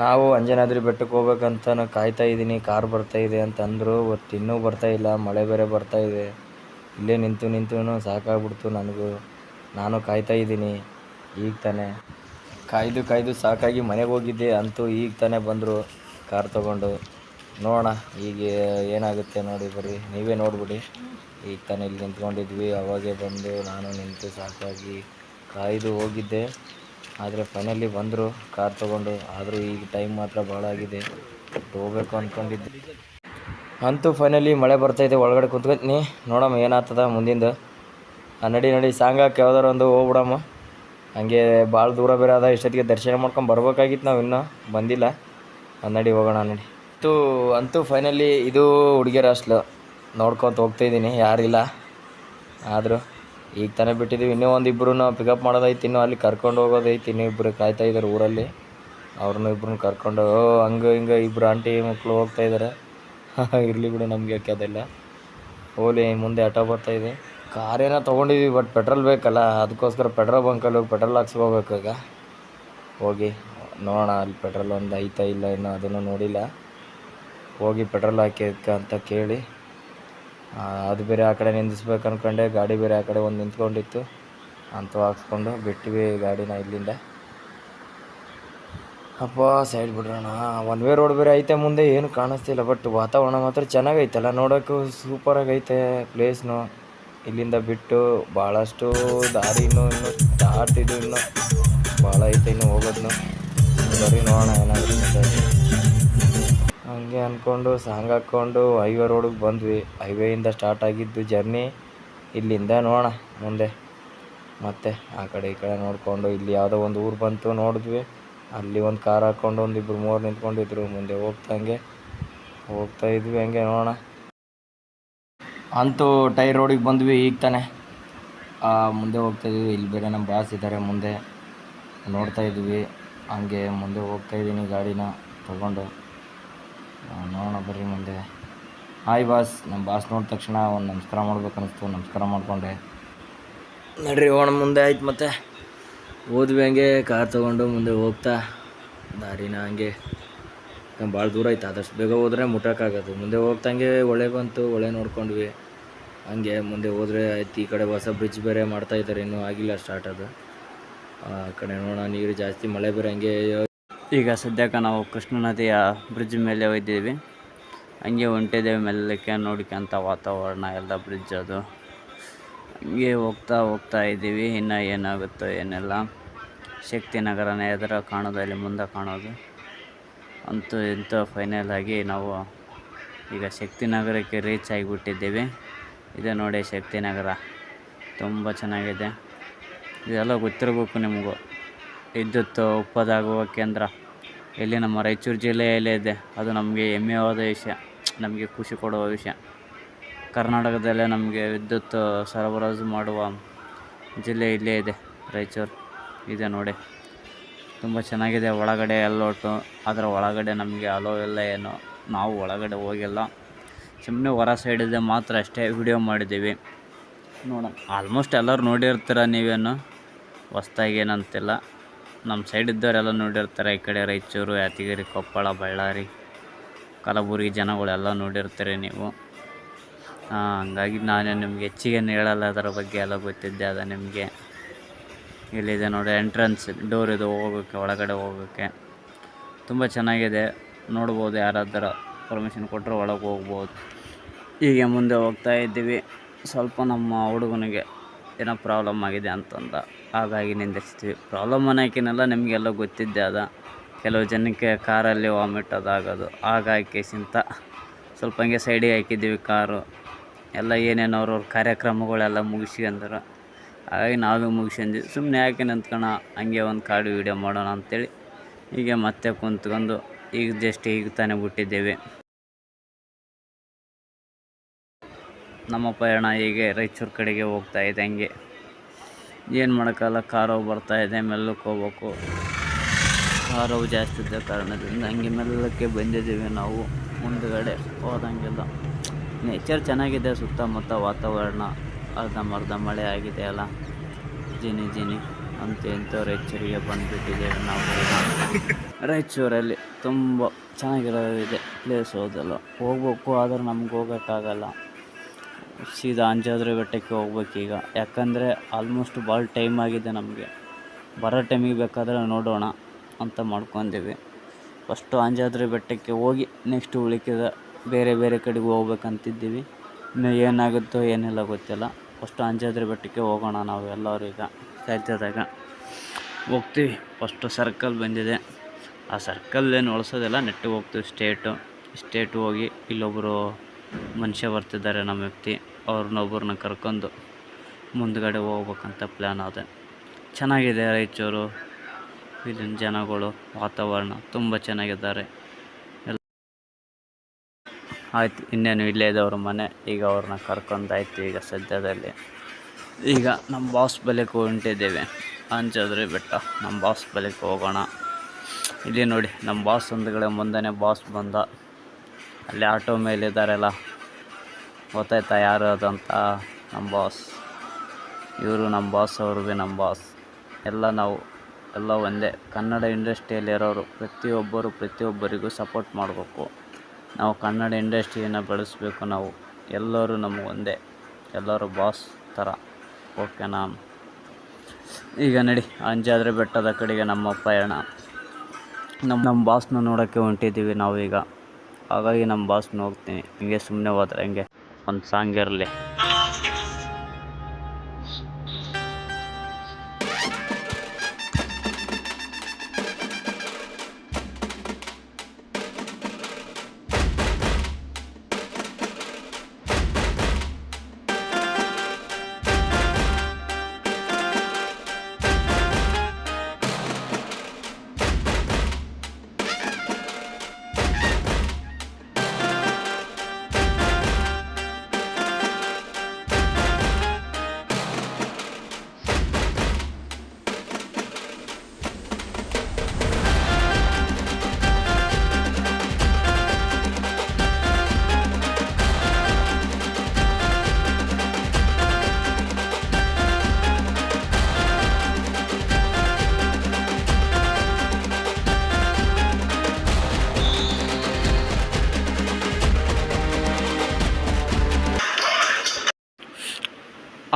ನಾವು ಅಂಜನಾದ್ರಿ ಬೆಟ್ಟಕ್ಕೆ ಹೋಗ್ಬೇಕಂತ ಕಾಯ್ತಾ ಇದ್ದೀನಿ. ಕಾರ್ ಬರ್ತಾ ಇದೆ ಅಂತ ಅಂದರು ಒಟ್ಟು ಇನ್ನೂ ಬರ್ತಾ ಇಲ್ಲ. ಮಳೆ ಬೇರೆ ಬರ್ತಾ ಇದೆ. ಇಲ್ಲೇ ನಿಂತು ನಿಂತು ಸಾಕಾಗ್ಬಿಡ್ತು ನನಗೂ. ನಾನು ಕಾಯ್ತಾ ಇದ್ದೀನಿ. ಈಗ ತಾನೇ. ಕಾಯ್ದು ಕಾಯ್ದು ಸಾಕಾಗಿ ಮನೆಗೆ ಹೋಗಿದ್ದೆ ಅಂತೂ ಈಗ ತಾನೇ ಬಂದರು ಕಾರ್ ತೊಗೊಂಡು. ನೋಡೋಣ, ಈಗ ಏನಾಗುತ್ತೆ ನೋಡಿ ಬರ್ರಿ. ನೀವೇ ನೋಡಿಬಿಡಿ. ಈಗ ತಾನೇ ಇಲ್ಲಿ ನಿಂತ್ಕೊಂಡಿದ್ವಿ. ಅವಾಗೇ ಬಂದು ನಾನು ನಿಂತು ಸಾಕಾಗಿ ಕಾಯ್ದು ಹೋಗಿದ್ದೆ. ಆದರೆ ಫೈನಲಿ ಬಂದರು ಕಾರ್ ತೊಗೊಂಡು. ಆದರೂ ಈಗ ಟೈಮ್ ಮಾತ್ರ ಭಾಳ ಆಗಿದೆ. ಹೋಗ್ಬೇಕು ಅಂದ್ಕೊಂಡಿದ್ದೆ ಅಂತೂ ಫೈನಲಿ ಮಳೆ ಬರ್ತಾಯಿದೆ ಒಳಗಡೆ ಕುಂತ್ಕೊತೀನಿ ನೋಡಮ್ಮ ಏನಾಗ್ತದ ಮುಂದಿಂದ. ನಡಿ ನಡಿ ಹಾಕಿ ಯಾವ್ದಾರು ಒಂದು ಹೋಗ್ಬಿಡಮ್ಮ. ಹಂಗೆ ಭಾಳ ದೂರ ಬೇರೆ ಅದ, ಇಷ್ಟೊತ್ತಿಗೆ ದರ್ಶನ ಮಾಡ್ಕೊಂಡು ಬರ್ಬೇಕಾಗಿತ್ತು ನಾವು ಇನ್ನೂ. ಬಂದಿಲ್ಲ. ನಡಿ, ಹೋಗೋಣ ನಡಿ. ಅಂತೂ ಅಂತೂ ಫೈನಲಿ ಇದು ಹುಡುಗಿಯರ ಅಷ್ಟು ನೋಡ್ಕೊತ ಹೋಗ್ತಾಯಿದ್ದೀನಿ ಯಾರಿಲ್ಲ. ಆದರೂ ಈಗ ತಾನೇ ಬಿಟ್ಟಿದ್ದೀವಿ. ಇನ್ನೂ ಒಂದು ಇಬ್ಬರು ಪಿಕಪ್ ಮಾಡೋದೈತಿ ಇನ್ನೂ ಅಲ್ಲಿ ಕರ್ಕೊಂಡು ಹೋಗೋದೈತಿ ಇನ್ನೂ ಇಬ್ಬರು ಕಾಯ್ತಾ ಇದ್ದಾರೆ ಊರಲ್ಲಿ. ಅವ್ರನ್ನೂ ಇಬ್ಬರನ್ನ ಕರ್ಕೊಂಡು ಹಂಗೆ ಹಿಂಗೆ ಇಬ್ಬರು ಆಂಟಿ ಮಕ್ಕಳು ಹೋಗ್ತಾ ಇದ್ದಾರೆ ಇರಲಿ ಬಿಡು, ನಮಗೆ ಯಾಕೆ ಹೋಲಿ ಮುಂದೆ ಆಟೋ ಬರ್ತಾ ಇದೆ. ಕಾರೇನೋ ತೊಗೊಂಡಿದ್ವಿ ಬಟ್ ಪೆಟ್ರೋಲ್ ಬೇಕಲ್ಲ. ಅದಕ್ಕೋಸ್ಕರ ಪೆಟ್ರೋಲ್ ಬಂಕಲ್ಲಿ ಹೋಗಿ ಪೆಟ್ರೋಲ್ ಹಾಕ್ಸ್ಕೋಬೇಕು ಈಗ. ಹೋಗಿ, ನೋಡೋಣ, ಅಲ್ಲಿ ಪೆಟ್ರೋಲ್ ಒಂದು ಐತಾ ಇಲ್ಲ ಇನ್ನೂ ಅದನ್ನು ನೋಡಿಲ್ಲ. ಹೋಗಿ ಪೆಟ್ರೋಲ್ ಹಾಕಿ ಅಂತ ಕೇಳಿ. ಅದು ಬೇರೆ ಆ ಕಡೆ ನಿಂದಿಸ್ಬೇಕು ಅಂದ್ಕೊಂಡೆ ಗಾಡಿ ಬೇರೆ ಆ ಕಡೆ ಒಂದು ನಿಂತ್ಕೊಂಡಿತ್ತು. ಅಂತ ಹಾಕ್ಸ್ಕೊಂಡು ಬಿಟ್ಟಿವಿ ಗಾಡಿನ ಇಲ್ಲಿಂದ. ಅಪ್ಪ ಸೈಡ್ ಬಿಡ್ರೋಣ ಒನ್ ವೇ ರೋಡ್ ಬೇರೆ ಐತೆ ಮುಂದೆ, ಏನು ಕಾಣಿಸ್ತಿಲ್ಲ ಬಟ್ ವಾತಾವರಣ ಮಾತ್ರ ಚೆನ್ನಾಗೈತಲ್ಲ ನೋಡೋಕ್ಕೂ ಸೂಪರಾಗಿ ಐತೆ ಪ್ಲೇಸ್ನು ಇಲ್ಲಿಂದ ಬಿಟ್ಟು ಭಾಳಷ್ಟು ದಾರಿನೂ ಇನ್ನು ದಾಟಿದ್ದು ಇನ್ನು ಭಾಳ ಐತೆ ಇನ್ನು ಹೋಗೋದ್ನು. ಬರೀ ನೋಡೋಣ ಏನಾಗುತ್ತೆ ಹಂಗೆ ಅಂದ್ಕೊಂಡು ಸಾಂಗ್ ಹಾಕ್ಕೊಂಡು ಹೈವೇ ರೋಡಿಗೆ ಬಂದ್ವಿ. ಹೈವೇಯಿಂದ ಸ್ಟಾರ್ಟ್ ಆಗಿದ್ದು ಜರ್ನಿ ಇಲ್ಲಿಂದ ನೋಡೋಣ, ಮುಂದೆ. ಮತ್ತೆ ಆ ಕಡೆ ಈ ಕಡೆ ನೋಡಿಕೊಂಡು, ಇಲ್ಲಿ ಯಾವುದೋ ಒಂದು ಊರು ಬಂತು ನೋಡಿದ್ವಿ. ಅಲ್ಲಿ ಒಂದು ಕಾರ್ ಹಾಕ್ಕೊಂಡು ಒಂದು ಇಬ್ಬರು ಮೂವರು ನಿಂತ್ಕೊಂಡಿದ್ರು. ಮುಂದೆ ಹೋಗ್ತಂಗೆ ಹೋಗ್ತಾ ಇದ್ವಿ ಹಂಗೆ ನೋಡೋಣ. ಅಂತೂ ಟೈರ್ ರೋಡಿಗೆ ಬಂದ್ವಿ ಈಗ ತಾನೆ. ಮುಂದೆ ಹೋಗ್ತಾ ಇದೀವಿ. ಇಲ್ಲಿ ಬೇರೆ ನಮ್ಮ ಬಾಸ್ ಇದ್ದಾರೆ ಮುಂದೆ. ನೋಡ್ತಾ ಇದ್ವಿ. ಹಂಗೆ ಮುಂದೆ ಹೋಗ್ತಾ ಇದ್ದೀನಿ ಗಾಡಿನ ತಗೊಂಡು. ನೋಡೋಣ, ಬರ್ರಿ ಮುಂದೆ. ಹಾಯ್ ಬಾಸ್ ನಮ್ಮ ಬಾಸ್ ನೋಡಿದ ತಕ್ಷಣ ಒಂದು ನಮಸ್ಕಾರ ಮಾಡ್ಬೇಕು ಅನಿಸ್ತು ನಮಸ್ಕಾರ ಮಾಡಿಕೊಂಡೆ. ನಡ್ರಿ ಓಣ ಮುಂದೆ ಆಯ್ತು ಮತ್ತೆ. ಹೋದ್ವಿ ಹಂಗೆ, ಕಾರ್ ತೊಗೊಂಡು ಮುಂದೆ ಹೋಗ್ತಾ. ದಾರಿನ ಹಂಗೆ. ಭಾಳ ದೂರ ಆಯ್ತು, ಆದಷ್ಟು ಬೇಗ ಹೋದ್ರೆ ಮುಟ್ಟೋಕ್ಕಾಗೋದು ಮುಂದೆ ಹೋಗ್ತಂಗೆ ಒಳ್ಳೆ ಬಂತು, ಒಳ್ಳೆ ನೋಡ್ಕೊಂಡ್ವಿ. ಹಂಗೆ ಮುಂದೆ ಹೋದ್ರೆ ಆಯ್ತು, ಈ ಕಡೆ ಹೊಸ ಬ್ರಿಡ್ಜ್ ಬೇರೆ ಮಾಡ್ತಾ ಇದ್ದಾರೆ ಇನ್ನೂ ಆಗಿಲ್ಲ ಸ್ಟಾರ್ಟ್ ಅದು. ಆ ಕಡೆ ನೋಡೋಣ, ನೀರು ಜಾಸ್ತಿ, ಮಳೆ ಬೇರೆ ಹಂಗೆ ಈಗ ಸದ್ಯಕ್ಕೆ ನಾವು ಕೃಷ್ಣ ನದಿಯ ಬ್ರಿಡ್ಜ್ ಮೇಲೆ ಹೋಗಿದ್ದೀವಿ ಹಂಗೆ ಹೊಂಟಿದ್ದೇವೆ ಮೆಲ್ಲಕ್ಕೆ ನೋಡ್ಕೊಂತ ವಾತಾವರಣ ಎಲ್ಲ ಬ್ರಿಡ್ಜ್ ಅದು. ಹಂಗೆ ಹೋಗ್ತಾ ಹೋಗ್ತಾ ಇದ್ದೀವಿ. ಇನ್ನು ಏನಾಗುತ್ತೋ ಏನೆಲ್ಲ. ಶಕ್ತಿನಗರನ ಎದುರ ಕಾಣೋದು, ಅಲ್ಲಿ ಮುಂದೆ ಕಾಣೋದು. ಅಂತೂ ಇಂತೂ ಫೈನಲ್ ಆಗಿ ನಾವು ಈಗ ಶಕ್ತಿನಗರಕ್ಕೆ ರೀಚ್ ಆಗಿಬಿಟ್ಟಿದ್ದೀವಿ. ಇದೆ ನೋಡಿ ಶಕ್ತಿನಗರ ತುಂಬ ಚೆನ್ನಾಗಿದೆ. ಇದೆಲ್ಲ ಗೊತ್ತಿರಬೇಕು ನಿಮಗೂ. ವಿದ್ಯುತ್ ಉತ್ಪಾದಾಗುವ ಕೇಂದ್ರ. ಇಲ್ಲಿ ನಮ್ಮ ರಾಯಚೂರು ಜಿಲ್ಲೆಯಲ್ಲೇ ಇದೆ. ಅದು ನಮಗೆ ಹೆಮ್ಮೆಯಾದ ವಿಷಯ. ನಮಗೆ ಖುಷಿ ಕೊಡುವ ವಿಷಯ. ಕರ್ನಾಟಕದಲ್ಲೇ ನಮಗೆ ವಿದ್ಯುತ್ ಸರಬರಾಜು ಮಾಡುವ ಜಿಲ್ಲೆ ಇಲ್ಲೇ ಇದೆ ರಾಯಚೂರು. ಇದೆ ನೋಡಿ. ತುಂಬ ಚೆನ್ನಾಗಿದೆ ಒಳಗಡೆ ಎಲ್ಲೋಟು ಅದರ ಒಳಗಡೆ ನಮಗೆ ಅಲೋ ಇಲ್ಲ ಏನು. ನಾವು ಒಳಗಡೆ ಹೋಗಿಲ್ಲ. ಸುಮ್ಮನೆ ಹೊರ ಸೈಡಿದೆ ಮಾತ್ರ ಅಷ್ಟೇ ವಿಡಿಯೋ ಮಾಡಿದ್ದೀವಿ. ನೋಡೋಣ. ಆಲ್ಮೋಸ್ಟ್ ಎಲ್ಲರೂ ನೋಡಿರ್ತೀರ ನೀವೇನು? ಹೊಸ್ದಾಗಿ ಏನಂತಿಲ್ಲ. ನಮ್ಮ ಸೈಡ್ ಇದ್ದವರೆಲ್ಲ ನೋಡಿರ್ತಾರೆ, ಈ ಕಡೆ ರಾಯಚೂರು, ಯಾದಗಿರಿ, ಕೊಪ್ಪಳ, ಬಳ್ಳಾರಿ, ಕಲಬುರಗಿ ಜನಗಳೆಲ್ಲ ನೋಡಿರ್ತೀರಿ ನೀವು. ಹಂಗಾಗಿ ನಾನು ನಿಮಗೆ ಹೆಚ್ಚಿಗೇನು ಹೇಳಲ್ಲ, ಅದರ ಬಗ್ಗೆ ಎಲ್ಲ ಗೊತ್ತಿದ್ದೆ, ಅದ ನಿಮಗೆ. ಇಲ್ಲಿದೆ ನೋಡಿ ಎಂಟ್ರೆನ್ಸ್ ಡೋರ್ ಇದು ಹೋಗೋಕ್ಕೆ ಒಳಗಡೆ ಹೋಗೋಕ್ಕೆ ತುಂಬ ಚೆನ್ನಾಗಿದೆ, ನೋಡ್ಬೋದು ಯಾರಾದರೂ ಪರ್ಮಿಷನ್ ಕೊಟ್ಟರೆ ಒಳಗೆ ಹೋಗ್ಬೋದು. ಹೀಗೆ ಮುಂದೆ ಹೋಗ್ತಾ ಇದ್ದೀವಿ. ಸ್ವಲ್ಪ ನಮ್ಮ ಹುಡುಗನಿಗೆ ಏನೋ ಪ್ರಾಬ್ಲಮ್ ಆಗಿದೆ ಅಂತಂದ. ಹಾಗಾಗಿ ನಿಂದಿರ್ಸ್ತೀವಿ. ಪ್ರಾಬ್ಲಮ್ ಅನ್ನೋಕ್ಕಿನೆಲ್ಲ ನಿಮಗೆಲ್ಲ ಗೊತ್ತಿದ್ದೆ ಅದ ಕೆಲವು ಜನಕ್ಕೆ ಕಾರಲ್ಲಿ ವಾಮಿಟ್ ಅದಾಗೋದು. ಹಾಗಾಗಿ ಕೇಸಿಂತ ಸ್ವಲ್ಪ ಹಂಗೆ ಸೈಡಿಗೆ ಹಾಕಿದ್ದೀವಿ ಕಾರು. ಎಲ್ಲ ಏನೇನು ಅವ್ರವ್ರ ಕಾರ್ಯಕ್ರಮಗಳೆಲ್ಲ ಮುಗಿಸ್ಕೊಂಡ್ರು ಹಾಗಾಗಿ ನಾವೇ ಮುಗಿಸ್ಕೊಂಡ್ವಿ ಸುಮ್ಮನೆ ಯಾಕೆ ನಿಂತ್ಕೋಣ? ಹಂಗೆ ಒಂದು ಕಾಡು ವೀಡಿಯೋ ಮಾಡೋಣ ಅಂತೇಳಿ. ಹೀಗೆ ಮತ್ತೆ ಕುಂತ್ಕೊಂಡು ಈಗ ಜಸ್ಟ್ ಈಗ ತಾನೇ ಬಿಟ್ಟಿದ್ದೇವೆ. ನಮ್ಮ ಪಯಣ ಹೀಗೆ ರಾಯಚೂರು ಕಡೆಗೆ ಹೋಗ್ತಾ ಇದೆ ಹಂಗೆ. ಏನು ಮಾಡೋಕ್ಕಲ್ಲ ಬರ್ತಾ ಇದೆ, ಮೆಲ್ಲಕ್ಕೆ ಹೋಗ್ಬೇಕು. ಕಾರು ಜಾಸ್ತಿ ಇದ್ದ ಕಾರಣದಿಂದ ಹಂಗೆ ಮೆಲ್ಲಕ್ಕೆ ಬಂದಿದ್ದೀವಿ ನಾವು ಮುಂದುಗಡೆ. ಹೋದಂಗೆಲ್ಲ ನೇಚರ್ ಚೆನ್ನಾಗಿದೆ, ಸುತ್ತಮುತ್ತ ವಾತಾವರಣ, ಅರ್ಧಂಬರ್ಧ ಮಳೆ ಆಗಿದೆ ಅಲ್ಲ. ಜಿನಿ ಜಿನಿ ಅಂತ ಇಂಥವ್ರು ಎಚ್ಚರಿಗೆ ಬಂದುಬಿಟ್ಟಿದ್ದೇವೆ ನಾವು. ರಾಯಚೂರಲ್ಲಿ ತುಂಬ ಚೆನ್ನಾಗಿರೋದಿದೆ ಪ್ಲೇಸ್ ಹೋದಲ್ಲ. ಹೋಗ್ಬೇಕು, ಆದರೆ ನಮ್ಗೆ ಹೋಗೋಕ್ಕಾಗಲ್ಲ. ಸೀದಾ ಅಂಜಾದ್ರಿ ಬೆಟ್ಟಕ್ಕೆ ಹೋಗ್ಬೇಕೀಗ ಯಾಕಂದರೆ ಆಲ್ಮೋಸ್ಟ್ ಭಾಳ ಟೈಮ್ ಆಗಿದೆ ನಮಗೆ. ಬರೋ ಟೈಮಿಗೆ ಬೇಕಾದರೆ ನೋಡೋಣ ಅಂತ ಮಾಡ್ಕೊಂಡೀವಿ. ಫಸ್ಟು ಅಂಜಾದ್ರಿ ಬೆಟ್ಟಕ್ಕೆ ಹೋಗಿ ನೆಕ್ಸ್ಟ್ ಉಳಿಕಿದ ಬೇರೆ ಬೇರೆ ಕಡೆಗೆ ಹೋಗ್ಬೇಕಂತಿದ್ದೀವಿ. ಇನ್ನು ಏನಾಗುತ್ತೋ ಏನಿಲ್ಲ ಗೊತ್ತಿಲ್ಲ. ಫಸ್ಟು ಅಂಜಾದ್ರಿ ಬೆಟ್ಟಕ್ಕೆ ಹೋಗೋಣ ನಾವು ಈಗ. ಸಾಧ್ಯದಾಗ ಹೋಗ್ತೀವಿ. ಫಸ್ಟು ಸರ್ಕಲ್ ಬಂದಿದೆ. ಆ ಸರ್ಕಲ್ ಏನು ಉಳಿಸೋದಿಲ್ಲ. ನೆಟ್ಟಿಗೆ ಹೋಗ್ತೀವಿ ಸ್ಟೇಟು ಸ್ಟೇಟ್ ಹೋಗಿ ಇಲ್ಲೊಬ್ಬರು ಮನುಷ್ಯ ಬರ್ತಿದ್ದಾರೆ ನಮ್ಮ ವ್ಯಕ್ತಿ. ಅವ್ರನ್ನೊಬ್ಬರನ್ನ ಕರ್ಕೊಂಡು ಮುಂದ್ಗಡೆ ಹೋಗ್ಬೇಕಂತ ಪ್ಲ್ಯಾನ್ ಅದೆ ಚೆನ್ನಾಗಿದೆ ರಾಯಚೂರು. ಇಲ್ಲಿನ ಜನಗಳು, ವಾತಾವರಣ ತುಂಬ ಚೆನ್ನಾಗಿದ್ದಾರೆ. ಎಲ್ಲ ಆಯ್ತು, ಇನ್ನೇನು ಇಲ್ಲೇ ಇದೆ ಅವ್ರ ಮನೆ. ಈಗ ಅವ್ರನ್ನ ಕರ್ಕೊಂಡಾಯ್ತು ಈಗ ಸದ್ಯದಲ್ಲಿ. ಈಗ ನಮ್ಮ ಬಾಸ್ ಬಲೆಗೆ ಹೊಂಟಿದ್ದೇವೆ. ಅಂಜಾದ್ರಿ ಬೆಟ್ಟ. ನಮ್ಮ ಬಾಸ್ ಬಲೆಗೆ ಹೋಗೋಣ. ಇಲ್ಲಿ ನೋಡಿ, ನಮ್ಮ ಬಾಸ್ ಒಂದುಗಡೆ ಮುಂದೆನೇ ಬಾಸ್ ಬಂದ. ಅಲ್ಲಿ ಆಟೋ ಮೇಲೆ ಇದ್ದಾರೆಲ್ಲ ಗೊತ್ತಾಯ್ತಾ ಯಾರು ಅದಂತ ನಮ್ಮ ಬಾಸ್. ಇವರು ನಮ್ಮ ಬಾಸ್, ಅವರು ಭೀ ನಮ್ಮ ಬಾಸ್. ಎಲ್ಲ ನಾವು, ಎಲ್ಲ ಒಂದೇ. ಕನ್ನಡ ಇಂಡಸ್ಟ್ರಿಯಲ್ಲಿರೋರು ಪ್ರತಿಯೊಬ್ಬರು ಪ್ರತಿಯೊಬ್ಬರಿಗೂ ಸಪೋರ್ಟ್ ಮಾಡಬೇಕು. ನಾವು ಕನ್ನಡ ಇಂಡಸ್ಟ್ರಿಯನ್ನು ಬೆಳೆಸಬೇಕು ನಾವು. ಎಲ್ಲರೂ ನಮಗೆ ಒಂದೇ. ಎಲ್ಲರೂ ಬಾಸ್ ಥರ. ಓಕೆನಾ ಈಗ ನಡಿ, ಅಂಜಾದ್ರೆ ಬೆಟ್ಟದ ಕಡೆಗೆ ನಮ್ಮ ಪಯಣ ನಮ್ಮ ನಮ್ಮ ಬಾಸ್ನ ನೋಡೋಕ್ಕೆ ಹೊಂಟಿದ್ದೀವಿ ನಾವೀಗ. ಹಾಗಾಗಿ ನಮ್ಮ ಬಾಸ್ನ ಹೋಗ್ತೀನಿ. ಹಿಂಗೆ ಸುಮ್ಮನೆ ಹೋದ್ರೆ ಹಿಂಗೆ ಒಂದು ಸಾಂಗ್ ಇರಲಿ.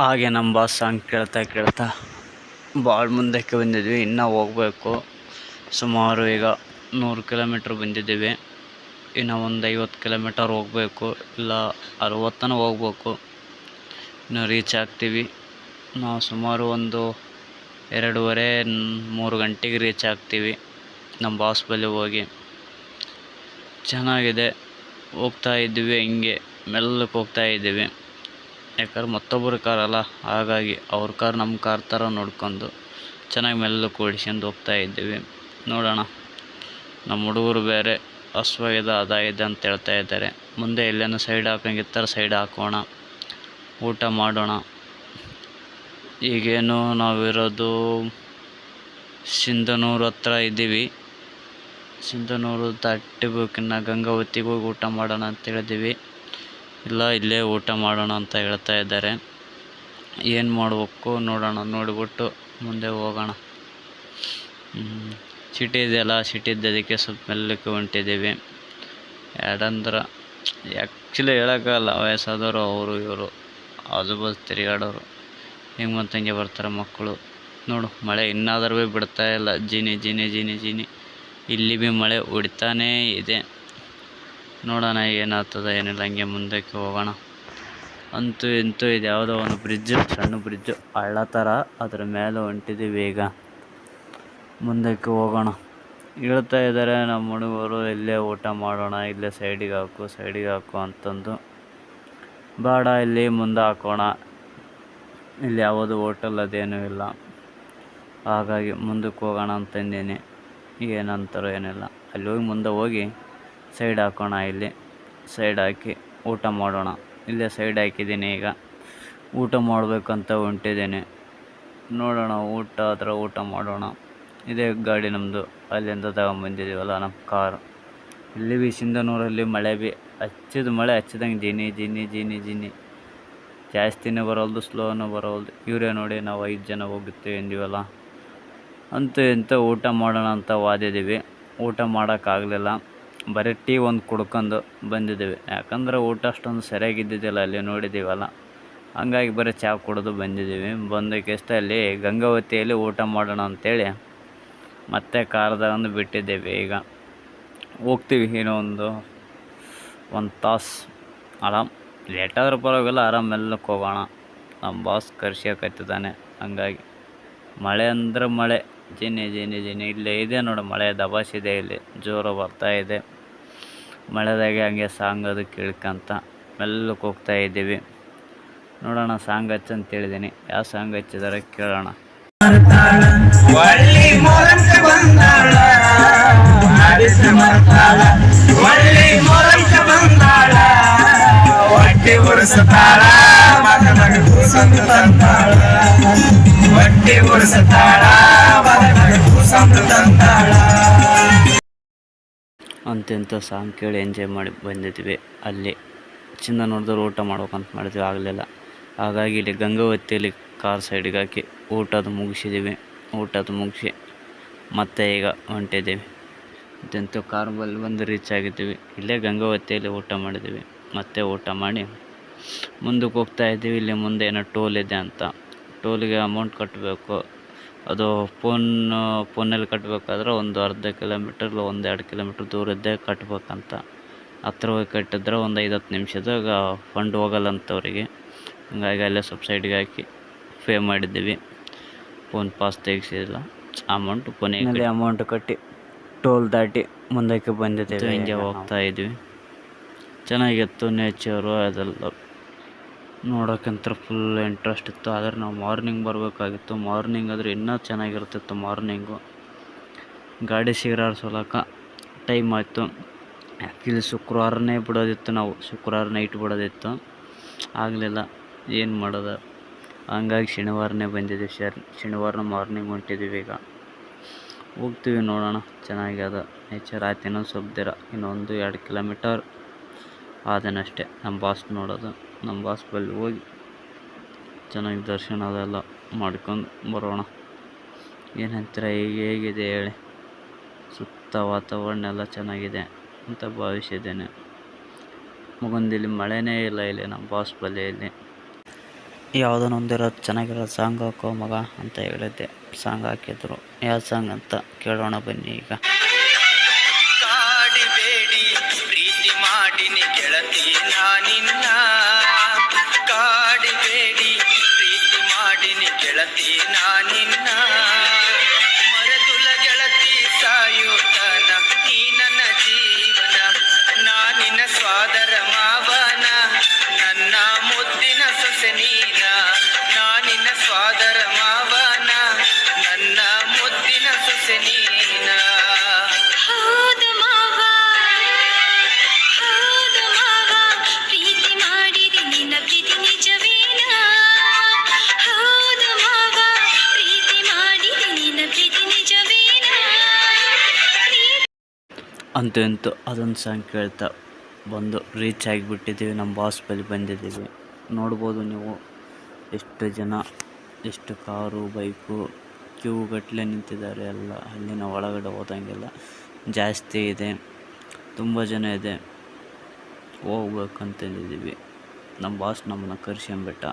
ಹಾಗೆ ನಮ್ಮ ಬಾಸ್ ಸಾಂಗ್ ಕೇಳ್ತಾ ಕೇಳ್ತಾ ಭಾಳ ಮುಂದಕ್ಕೆ ಬಂದಿದ್ವಿ. ಇನ್ನೂ ಹೋಗಬೇಕು. ಸುಮಾರು ಈಗ ನೂರು ಕಿಲೋಮೀಟ್ರ್ ಬಂದಿದ್ದೀವಿ. ಇನ್ನು ಒಂದು ಐವತ್ತು ಕಿಲೋಮೀಟರ್ ಹೋಗಬೇಕು. ಇಲ್ಲ ಅರುವತ್ತನ ಹೋಗ್ಬೇಕು. ಇನ್ನು ರೀಚ್ ಆಗ್ತೀವಿ. ನಾವು ಸುಮಾರು ಒಂದು ಎರಡೂವರೆ, ಮೂರು ಗಂಟೆಗೆ ರೀಚ್ ಆಗ್ತೀವಿ ನಮ್ಮ ಬಾಸ್ ಬಳಿ ಹೋಗಿ. ಚೆನ್ನಾಗಿದೆ. ಹೋಗ್ತಾ ಇದ್ದೀವಿ, ಹಿಂಗೆ ಮೆಲ್ಲಕ್ಕೆ ಹೋಗ್ತಾ ಇದ್ದೀವಿ. ಯಾಕಂದ್ರೆ ಮತ್ತೊಬ್ಬರ ಕಾರ್ ಅಲ್ಲ. ಹಾಗಾಗಿ ಅವ್ರ ಕಾರ್ ನಮ್ಮ ಕಾರ್ ಥರ ನೋಡ್ಕೊಂಡು ಚೆನ್ನಾಗಿ ಮೆಲ್ಲ ಕೂಡಿಸ್ಕೊಂಡು ಹೋಗ್ತಾ ಇದ್ದೀವಿ. ನೋಡೋಣ. ನಮ್ಮ ಹುಡುಗರು ಬೇರೆ ಹಸ್ವಾಗಿದೆ ಅದಾಗಿದೆ ಅಂತ ಹೇಳ್ತಾ ಇದ್ದಾರೆ. ಮುಂದೆ ಎಲ್ಲೇನೋ ಸೈಡ್ ಹಾಕೋಂಗಿತ್ತಾರೆ ಸೈಡ್ ಹಾಕೋಣ. ಊಟ ಮಾಡೋಣ. ಈಗೇನು ನಾವಿರೋದು ಸಿಂಧನೂರು ಹತ್ರ ಇದ್ದೀವಿ. ಸಿಂಧನೂರು ತಟ್ಟಿಬೇಕಿನ್ನ ಗಂಗಾವತಿಗೆ ಹೋಗಿ ಊಟ ಮಾಡೋಣ ಅಂತ ಹೇಳಿದ್ದೀವಿ. ಇಲ್ಲ, ಇಲ್ಲೇ ಊಟ ಮಾಡೋಣ ಅಂತ ಹೇಳ್ತಾ ಇದ್ದಾರೆ. ಏನು ಮಾಡಬೇಕು ನೋಡೋಣ, ನೋಡಿಬಿಟ್ಟು ಮುಂದೆ ಹೋಗೋಣ. ಸಿಟಿ ಇದೆಯಲ್ಲ ಸಿಟಿ ಇದ್ದದಕ್ಕೆ ಸ್ವಲ್ಪ ಮೆಲ್ಲಕ್ಕೆ ಹೊಂಟಿದ್ದೀವಿ. ಯಾಡಂದ್ರೆ ಆ್ಯಕ್ಚುಲಿ ಹೇಳೋಕ್ಕಲ್ಲ ವಯಸ್ಸಾದವರು, ಅವರು, ಇವರು, ಆಜು ಬಾಜು ತಿರುಗಾಡೋರು. ಹಿಂಗೆ ಮತ್ತು ಹಂಗೆ ಬರ್ತಾರೆ ಮಕ್ಕಳು. ನೋಡು, ಮಳೆ ಇನ್ನಾದರೂ ಭೀ ಬಿಡ್ತಾ ಇಲ್ಲ. ಜೀನಿ ಜೀನಿ ಜೀನಿ ಜೀನಿ. ಇಲ್ಲಿ ಭೀ ಮಳೆ ಹೊಡಿತಾನೇ ಇದೆ. ನೋಡೋಣ ಏನಾಗ್ತದೆ, ಏನಿಲ್ಲ, ಹಂಗೆ ಮುಂದಕ್ಕೆ ಹೋಗೋಣ. ಅಂತೂ ಇಂತೂ ಇದು ಯಾವುದೋ ಒಂದು ಬ್ರಿಡ್ಜ್, ಸಣ್ಣ ಬ್ರಿಡ್ಜ್, ಹಳ್ಳ ಥರ ಅದ್ರ ಮೇಲೆ ಹೊಂಟಿದ್ದೀವಿ ಈಗ ಮುಂದಕ್ಕೆ ಹೋಗೋಣ. ಹೇಳ್ತಾ ಇದ್ದಾರೆ ನಮ್ಮ ಹುಡುಗರು, ಇಲ್ಲೇ ಊಟ ಮಾಡೋಣ, ಇಲ್ಲೇ ಸೈಡಿಗೆ ಹಾಕು ಸೈಡಿಗೆ ಹಾಕು ಅಂತಂದು. ಬೇಡ, ಇಲ್ಲಿ ಮುಂದೆ ಹಾಕೋಣ. ಇಲ್ಲಿ ಯಾವುದು ಹೋಟೆಲ್ ಅದೇನೂ ಇಲ್ಲ. ಹಾಗಾಗಿ ಮುಂದಕ್ಕೆ ಹೋಗೋಣ ಅಂತಂದೇನೆ ಏನಂತಾರೋ ಏನಿಲ್ಲ. ಅಲ್ಲಿ ಹೋಗಿ ಮುಂದೆ ಹೋಗಿ ಸೈಡ್ ಹಾಕೋಣ ಇಲ್ಲಿ. ಸೈಡ್ ಹಾಕಿ ಊಟ ಮಾಡೋಣ. ಇಲ್ಲೇ ಸೈಡ್ ಹಾಕಿದ್ದೀನಿ ಈಗ. ಊಟ ಮಾಡಬೇಕಂತ ಹೊಂಟಿದ್ದೀನಿ. ನೋಡೋಣ ಊಟ ಹತ್ರ ಊಟ ಮಾಡೋಣ. ಇದೇ ಗಾಡಿ ನಮ್ಮದು ಅಲ್ಲಿಂದ ತಗೊಂಬಂದಿದ್ದೀವಲ್ಲ ನಮ್ಮ ಕಾರು. ಇಲ್ಲಿ ಬಿ ಸಿಂಧನೂರಲ್ಲಿ ಮಳೆ ಬಿ ಹಚ್ಚಿದ ಮಳೆ ಹಚ್ಚಿದಂಗೆ ಜಿನಿ ಜಿನಿ ಜಿನಿ ಜಿನಿ. ಜಾಸ್ತಿನೇ ಬರೋಲ್ದು, ಸ್ಲೋನೂ ಬರೋಲ್ದು. ಇವರೇ ನೋಡಿ ನಾವು ಐದು ಜನ ಹೋಗುತ್ತೆ ಎಂದಿವಲ್ಲ. ಅಂತೂ ಇಂಥ ಊಟ ಮಾಡೋಣ ಅಂತ ವಾದಿದ್ದೀವಿ. ಊಟ ಮಾಡೋಕ್ಕಾಗಲಿಲ್ಲ. ಬರೀ ಟೀ ಒಂದು ಕುಡ್ಕೊಂಡು ಬಂದಿದ್ದೀವಿ. ಯಾಕಂದ್ರೆ ಊಟ ಅಷ್ಟೊಂದು ಸರಿಯಾಗಿದ್ದಿದ್ದಿಲ್ಲ, ಅಲ್ಲಿ ನೋಡಿದ್ದೀವಲ್ಲ. ಹಂಗಾಗಿ ಬರೀ ಚಹಾ ಕುಡಿದು ಬಂದಿದ್ದೀವಿ. ಬಂದಕ್ಕೆಷ್ಟು ಅಲ್ಲಿ ಗಂಗಾವತಿಯಲ್ಲಿ ಊಟ ಮಾಡೋಣ ಅಂತೇಳಿ ಮತ್ತೆ ಕಾರ್ದಾಗಂದು ಬಿಟ್ಟಿದ್ದೇವೆ. ಈಗ ಹೋಗ್ತೀವಿ ಏನೋ ಒಂದು ಒಂದು ತಾಸು ಆರಾಮ್. ಲೇಟಾದ್ರೂ ಪರವಾಗಿಲ್ಲ, ಆರಾಮ್ ಮೆಲ್ಲಕ್ಕೆ ಹೋಗೋಣ. ನಮ್ಮ ಬಾಸ್ ಕರ್ಸ್ಯಕತ್ತಿದ್ದಾನೆ. ಹಂಗಾಗಿ ಮಳೆ ಅಂದ್ರೆ ಮಳೆ. ಜಿನಿ ಜಿನಿ ಜಿನಿ. ಇಲ್ಲೇ ಇದೆ ನೋಡು ಮಳೆ ದಬಾಸಿದೆ ಇಲ್ಲಿ. ಜೋರು ಬರ್ತಾ ಇದೆ. ಮಳೆದಾಗೆ ಹಂಗೆ ಸಾಂಗ್ ಅದು ಕೇಳ್ಕೊಂತ ಮೆಲ್ಲಕ್ಕೆ ಹೋಗ್ತಾ ಇದ್ದೀವಿ. ನೋಡೋಣ ಸಾಂಗ್ ಹಚ್ಚಂತ ಹೇಳಿದ್ದೀನಿ ಯಾವ ಸಾಂಗ್ ಹಚ್ಚಿದಾರೆ ಕೇಳೋಣ. ಒಳ್ಳಿ ಅಂತಿಂತ ಸಾಂಗ್ ಕೇಳಿ ಎಂಜಾಯ್ ಮಾಡಿ ಬಂದಿದ್ವಿ. ಅಲ್ಲಿ ಚಿನ್ನ ನೋಡಿದ್ರೆ ಊಟ ಮಾಡ್ಬೇಕಂತ ಮಾಡಿದ್ವಿ, ಆಗಲಿಲ್ಲ. ಹಾಗಾಗಿ ಇಲ್ಲಿ ಗಂಗಾವತಿಯಲ್ಲಿ ಕಾರ್ ಸೈಡ್ಗೆ ಹಾಕಿ ಊಟದ ಮುಗಿಸಿದ್ದೀವಿ ಊಟದ ಮುಗಿಸಿ ಮತ್ತೆ ಈಗ ಹೊಂಟಿದ್ದೀವಿ. ಅಂತಿಂತ ಕಾರ್ ಬಲ್ಲಿ ಬಂದು ರೀಚ್ ಆಗಿದ್ದೀವಿ. ಇಲ್ಲೇ ಗಂಗಾವತಿಯಲ್ಲಿ ಊಟ ಮಾಡಿದ್ದೀವಿ. ಮತ್ತೆ ಊಟ ಮಾಡಿ ಮುಂದಕ್ಕೆ ಹೋಗ್ತಾ ಇದ್ದೀವಿ. ಇಲ್ಲಿ ಮುಂದೆ ಏನೋ ಟೋಲ್ ಇದೆ ಅಂತ. ಟೋಲಿಗೆ ಅಮೌಂಟ್ ಕಟ್ಟಬೇಕು ಅದು ಫೋನ್ ಫೋನಲ್ಲಿ ಕಟ್ಟಬೇಕಾದ್ರೆ ಒಂದು ಅರ್ಧ ಕಿಲೋಮೀಟರ್ ಒಂದು ಎರಡು ಕಿಲೋಮೀಟ್ರ್ ದೂರದ್ದೇ ಕಟ್ಬೇಕಂತ. ಹತ್ರ ಹೋಗಿ ಕಟ್ಟಿದ್ರೆ ಒಂದು ಐದು ಹತ್ತು ನಿಮಿಷದಾಗ ಫಂಡ್ ಹೋಗಲ್ಲ ಅಂತವರಿಗೆ ಹಂಗಾಗಿ ಅಲ್ಲೇ ಸ್ವಲ್ಪ ಸೈಡ್ಗೆ ಹಾಕಿ ಪೇ ಮಾಡಿದ್ದೀವಿ. ಫೋನ್ ಪಾಸ್ ತೆಗಿಸಿಲ್ಲ. ಅಮೌಂಟ್ ಕೊನೆಗೆ ಅಮೌಂಟ್ ಕಟ್ಟಿ ಟೋಲ್ ದಾಟಿ ಮುಂದಕ್ಕೆ ಬಂದಿದ್ದೇವೆ ಹಿಂಗೆ ಹೋಗ್ತಾ ಇದ್ವಿ ಚೆನ್ನಾಗಿತ್ತು ನೇಚರು ಅದೆಲ್ಲ. ನೋಡೋಕ್ಕಂತ ಫುಲ್ ಇಂಟ್ರೆಸ್ಟ್ ಇತ್ತು. ಆದರೆ ನಾವು ಮಾರ್ನಿಂಗ್ ಬರಬೇಕಾಗಿತ್ತು. ಮಾರ್ನಿಂಗ್ ಆದರೆ ಇನ್ನೂ ಚೆನ್ನಾಗಿರ್ತಿತ್ತು ಮಾರ್ನಿಂಗು ಗಾಡಿ ಸಿಗರಾಡ್ಸೋಲಕ ಟೈಮ್ ಆಯಿತು. ಆ್ಯಕ್ಚುಲಿ ಶುಕ್ರವಾರನೇ ಬಿಡೋದಿತ್ತು ನಾವು. ಶುಕ್ರವಾರ ನೈಟ್ ಬಿಡೋದಿತ್ತು. ಆಗಲಿಲ್ಲ. ಏನು ಮಾಡೋದು? ಹಂಗಾಗಿ ಶನಿವಾರನೇ ಬಂದಿದ್ದೀವಿ ಶರ್ ಶನಿವಾರ ಮಾರ್ನಿಂಗ್ ಹೊಂಟಿದ್ದೀವಿ ಈಗ. ಹೋಗ್ತೀವಿ ನೋಡೋಣ. ಚೆನ್ನಾಗ್ಯದ ನೇಚರ್ ಆಯ್ತು. ಇನ್ನೊಂದು ಸ್ವಲ್ಪ ದಿರ. ಇನ್ನೊಂದು ಎರಡು ಕಿಲೋಮೀಟರ್ ಆದನಷ್ಟೇ. ನಮ್ಮ ಬಾಸ್ ನೋಡೋದು. ನಮ್ಮ ಬಳಿ ಹೋಗಿ ಚೆನ್ನಾಗಿ ದರ್ಶನ ಅದೆಲ್ಲ ಮಾಡ್ಕೊಂಡು ಬರೋಣ. ಏನಂತೀರ ಈಗ ಹೇಗಿದೆ ಹೇಳಿ. ಸುತ್ತ ವಾತಾವರಣ ಎಲ್ಲ ಚೆನ್ನಾಗಿದೆ ಅಂತ ಭಾವಿಸಿದ್ದೇನೆ. ಮಗೊಂದಿಲ್ಲಿ ಮಳೆನೇ ಇಲ್ಲ ಇಲ್ಲಿ ನಮ್ಮ ಬಾಸ್ ಯಾವುದೋ ಒಂದಿರೋದು ಚೆನ್ನಾಗಿರೋ ಸಾಂಗ್ ಹಾಕೋ ಮಗ ಅಂತ ಹೇಳಿದ್ದೆ. ಸಾಂಗ್ ಹಾಕಿದ್ರು. ಯಾವ ಸಾಂಗ್ ಅಂತ ಕೇಳೋಣ ಬನ್ನಿ ಈಗ. ಅಂತೂ ಅದೊಂದು ಸಾಂಗ್ ಕೇಳ್ತಾ ಬಂದು ರೀಚ್ ಆಗಿಬಿಟ್ಟಿದ್ದೀವಿ, ನಮ್ಮ ಬಾಸ್ ಬಳಿ ಬಂದಿದ್ದೀವಿ. ನೋಡ್ಬೋದು ನೀವು ಎಷ್ಟು ಜನ, ಎಷ್ಟು ಕಾರು, ಬೈಕು ಕ್ಯೂ ಗಟ್ಟಲೆ ನಿಂತಿದ್ದಾರೆ ಎಲ್ಲ. ಅಲ್ಲಿನ ಒಳಗಡೆ ಹೋದಂಗೆಲ್ಲ ಜಾಸ್ತಿ ಇದೆ, ತುಂಬ ಜನ ಇದೆ. ಹೋಗ್ಬೇಕಂತಂದಿದ್ದೀವಿ ನಮ್ಮ ಬಾಸ್ ನಮ್ಮನ್ನ ಕರ್ಸ್ಕೊಂಬಿಟ್ಟ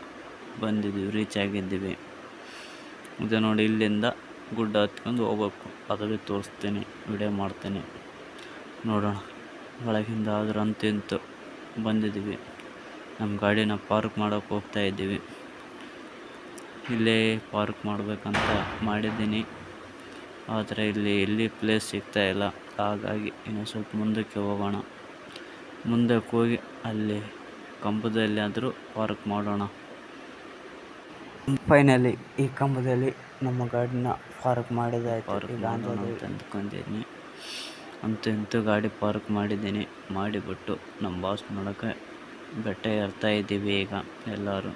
ಬಂದಿದ್ದೀವಿ ರೀಚ್ ಆಗಿದ್ದೀವಿ. ಇದು ನೋಡಿ ಇಲ್ಲಿಂದ ಗುಡ್ಡ ಹತ್ಕೊಂಡು ಹೋಗ್ಬೇಕು. ಅದರಲ್ಲಿ ತೋರಿಸ್ತೀನಿ ವಿಡಿಯೋ ಮಾಡ್ತೀನಿ. ನೋಡೋಣ. ಒಳಗಿಂದ ಆದ್ರೆ ಅಂತೂ ಇಂತೂ ಬಂದಿದ್ದೀವಿ. ನಮ್ಮ ಗಾಡಿನ ಪಾರ್ಕ್ ಮಾಡೋಕೆ ಹೋಗ್ತಾ ಇದ್ದೀವಿ. ಇಲ್ಲೇ ಪಾರ್ಕ್ ಮಾಡಬೇಕಂತ ಮಾಡಿದ್ದೀನಿ. ಆದರೆ ಇಲ್ಲಿ ಎಲ್ಲಿ ಪ್ಲೇಸ್ ಸಿಗ್ತಾ ಇಲ್ಲ. ಹಾಗಾಗಿ ಇನ್ನೂ ಸ್ವಲ್ಪ ಮುಂದಕ್ಕೆ ಹೋಗೋಣ. ಮುಂದಕ್ಕೆ ಹೋಗಿ ಅಲ್ಲಿ ಕಂಬದಲ್ಲಿ ಆದರೂ ಪಾರ್ಕ್ ಮಾಡೋಣ. ಫೈನಲಿ ಈ ಕಂಬದಲ್ಲಿ ನಮ್ಮ ಗಾಡಿನ ಪಾರ್ಕ್ ಮಾಡಿದ ಪಾರ್ಕ್ ಮಾಡೋಣ ಅಂತ ಅಂದ್ಕೊಂಡಿದ್ದೀನಿ. ಅಂತೂ ಇಂತೂ ಗಾಡಿ ಪಾರ್ಕ್ ಮಾಡಿದ್ದೀನಿ. ಮಾಡಿಬಿಟ್ಟು ನಮ್ಮ ಬಾಸ್ ನೋಡೋಕ್ಕೆ ಬೆಟ್ಟ ಏರ್ತಾ ಇದ್ದೀವಿ ಈಗ ಎಲ್ಲರೂ.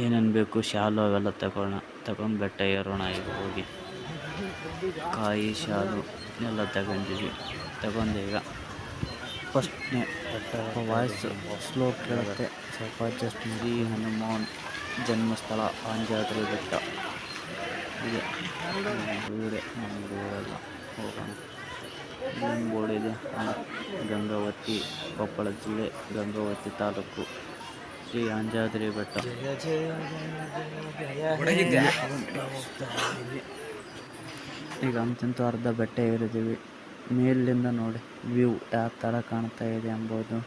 ಏನೇನು ಬೇಕು ಶಾಲು ಅವೆಲ್ಲ ತಗೊಳ್ಳೋಣ. ತಗೊಂಡು ಬೆಟ್ಟ ಏರೋಣ ಈಗ ಹೋಗಿ. ಕಾಯಿ, ಶಾಲು ಎಲ್ಲ ತಗೊಂಡಿದ್ವಿ. ತಗೊಂಡು ಈಗ ಫಸ್ಟ್ನೇ ಬೆಟ್ಟ ವಾಯ್ಸ್ ಸ್ಲೋ ಕೇಳುತ್ತೆ. ಸ್ವಲ್ಪ ಜಸ್ಟ್ ಶ್ರೀ ಹನುಮಾನ್ ಜನ್ಮಸ್ಥಳ ಆಂಜಾದ್ರಿ ಬೆಟ್ಟ ಇದೆ ಊರೆಲ್ಲ. ಹೋಗೋಣ. ಬೋರ್ಡ್ ಇದೆ. ಗಂಗಾವತಿ ಕೊಪ್ಪಳ ಜಿಲ್ಲೆ ಗಂಗಾವತಿ ತಾಲೂಕು. ಶ್ರೀ ಅಂಜಾದ್ರಿ ಬೆಟ್ಟ. ಈಗ ಅಂತಂತೂ ಅರ್ಧ ಬೆಟ್ಟ ಏರಿದ್ದೀವಿ. ಮೇಲಿಂದ ನೋಡಿ, ವ್ಯೂ ಯಾವ ಥರ ಕಾಣ್ತಾ ಇದೆ ಎಂಬುದು.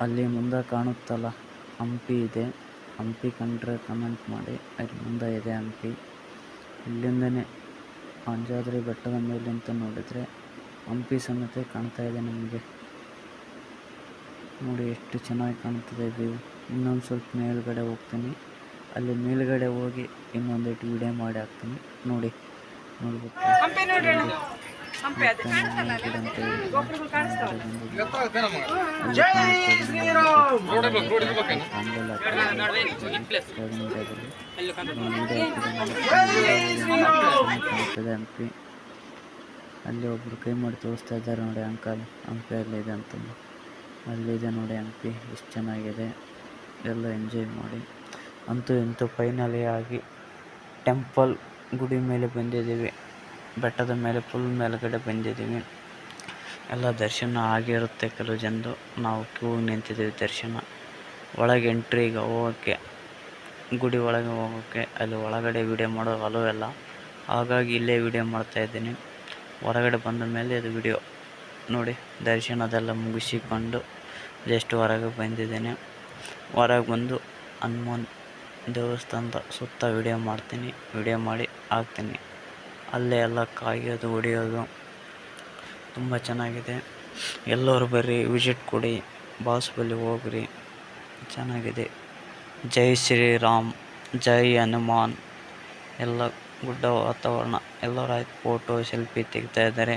ಅಲ್ಲಿ ಮುಂದೆ ಕಾಣುತ್ತಲ್ಲ, ಹಂಪಿ ಇದೆ. ಹಂಪಿ ಕಂಡ್ರೆ ಕಮೆಂಟ್ ಮಾಡಿ, ಅಲ್ಲಿ ಮುಂದೆ ಇದೆ ಹಂಪಿ. ಇಲ್ಲಿಂದನೇ ಅಂಜಾದ್ರಿ ಬೆಟ್ಟದ ಮೇಲಿಂತ ನೋಡಿದರೆ ಹಂಪಿ ಸಮೇತ ಕಾಣ್ತಾ ಇದೆ ನಮಗೆ. ನೋಡಿ ಎಷ್ಟು ಚೆನ್ನಾಗಿ ಕಾಣ್ತದೆ ವ್ಯೂ. ಇನ್ನೊಂದು ಸ್ವಲ್ಪ ಮೇಲ್ಗಡೆ ಹೋಗ್ತೀನಿ. ಅಲ್ಲಿ ಮೇಲ್ಗಡೆ ಹೋಗಿ ಇನ್ನೊಂದಿಟ್ಟು ವಿಡಿಯೋ ಮಾಡಿ ಹಾಕ್ತೀನಿ. ನೋಡಿ ನೋಡ್ಬೇಕು. ಹಂಪಿ. ಅಲ್ಲಿ ಒಬ್ಬರು ಕೈ ಮಾಡಿ ತೋರಿಸ್ತಾ ಇದ್ದಾರೆ ನೋಡಿ ಅಂಕಲ್ ಹಂಪಿ ಅಲ್ಲಿದೆ ಅಂತಂದು. ಅಲ್ಲಿದೆ ನೋಡಿ ಹಂಪಿ ಎಷ್ಟು ಚೆನ್ನಾಗಿದೆ. ಎಲ್ಲ ಎಂಜಾಯ್ ಮಾಡಿ. ಅಂತೂ ಇಂತೂ ಫೈನಲಿ ಆಗಿ ಟೆಂಪಲ್ ಗುಡಿ ಮೇಲೆ ಬಂದಿದ್ದೀವಿ. ಬೆಟ್ಟದ ಮೇಲೆ ಫುಲ್ ಮೇಲ್ಗಡೆ ಬಂದಿದ್ದೀವಿ. ಎಲ್ಲ ದರ್ಶನ ಆಗಿರುತ್ತೆ ಕೆಲವು ಜನರು. ನಾವು ಕ್ಯೂ ನಿಂತಿದ್ದೀವಿ ದರ್ಶನ. ಒಳಗೆ ಎಂಟ್ರಿಗೆ ಹೋಗೋಕ್ಕೆ, ಗುಡಿ ಒಳಗೆ ಹೋಗೋಕ್ಕೆ, ಅಲ್ಲಿ ಒಳಗಡೆ ವಿಡಿಯೋ ಮಾಡೋ ಅಲೋ ಎಲ್ಲ. ಹಾಗಾಗಿ ಇಲ್ಲೇ ವಿಡಿಯೋ ಮಾಡ್ತಾಯಿದ್ದೀನಿ ಹೊರಗಡೆ ಬಂದ ಮೇಲೆ ಅದು ವಿಡಿಯೋ ನೋಡಿ ದರ್ಶನದೆಲ್ಲ ಮುಗಿಸಿಕೊಂಡು ಜಸ್ಟ್ ಹೊರಗೆ ಬಂದಿದ್ದೇನೆ. ಹೊರಗೆ ಬಂದು ಹನುಮಾನ್ ದೇವಸ್ಥಾನದ ಸುತ್ತ ವಿಡಿಯೋ ಮಾಡ್ತೀನಿ. ವಿಡಿಯೋ ಮಾಡಿ ಹಾಕ್ತೀನಿ. ಅಲ್ಲೇ ಎಲ್ಲ ಕಾಯೋದು, ಹೊಡಿಯೋದು ತುಂಬ ಚೆನ್ನಾಗಿದೆ. ಎಲ್ಲರೂ ಬರ್ರಿ ವಿಸಿಟ್ ಕೊಡಿ, ಬಾಸುಬಲಿ ಹೋಗ್ರಿ. ಚೆನ್ನಾಗಿದೆ. ಜೈ ಶ್ರೀರಾಮ್, ಜೈ ಹನುಮಾನ್. ಎಲ್ಲ ಗುಡ್ಡ ವಾತಾವರಣ, ಎಲ್ಲರೂ ಆಯ್ತು ಫೋಟೋ ಸೆಲ್ಫಿ ತೆಗಿತಾ ಇದ್ದಾರೆ.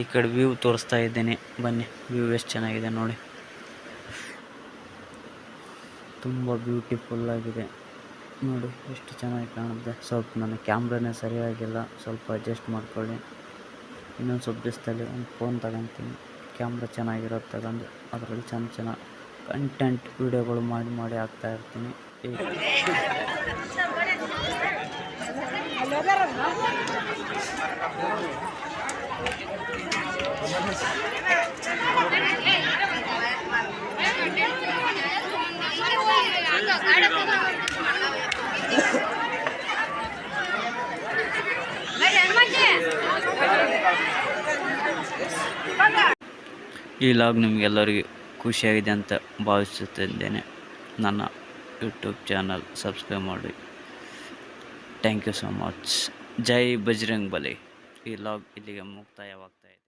ಈ ಕಡೆ ವ್ಯೂ ತೋರಿಸ್ತಾ ಇದ್ದೀನಿ. ಬನ್ನಿ ವ್ಯೂ ಎಷ್ಟು ಚೆನ್ನಾಗಿದೆ ನೋಡಿ. ತುಂಬ ಬ್ಯೂಟಿಫುಲ್ ಆಗಿದೆ. ನೋಡಿ, ಎಷ್ಟು ಚೆನ್ನಾಗಿ ಕಾಣುತ್ತೆ. ಸ್ವಲ್ಪ ನನ್ನ ಕ್ಯಾಮ್ರಾನೇ ಸರಿಯಾಗಿಲ್ಲ. ಸ್ವಲ್ಪ ಅಡ್ಜಸ್ಟ್ ಮಾಡ್ಕೊಳ್ಳಿ. ಇನ್ನೊಂದು ಸ್ವಲ್ಪ ದಿವಸದಲ್ಲಿ ಒಂದು ಫೋನ್ ತಗೊತೀನಿ. ಕ್ಯಾಮ್ರಾ ಚೆನ್ನಾಗಿರುತ್ತೆ ತಗೊಂಡು ಅದರಲ್ಲಿ ಚೆನ್ನ ಚೆನ್ನಾಗಿ ಕಂಟೆಂಟ್ ವೀಡಿಯೋಗಳು ಮಾಡಿ ಮಾಡಿ ಹಾಕ್ತಾ ಇರ್ತೀನಿ. ಈ ಲಾಗ್ ನಿಮಗೆಲ್ಲರಿಗೂ ಖುಷಿಯಾಗಿದೆ ಅಂತ ಭಾವಿಸುತ್ತಿದ್ದೇನೆ. ನನ್ನ ಯೂಟ್ಯೂಬ್ ಚಾನಲ್ ಸಬ್ಸ್ಕ್ರೈಬ್ ಮಾಡಿ थैंक यू सो मच जय बजरंग बले ये लॉग इलिया मुक्ताया वक्त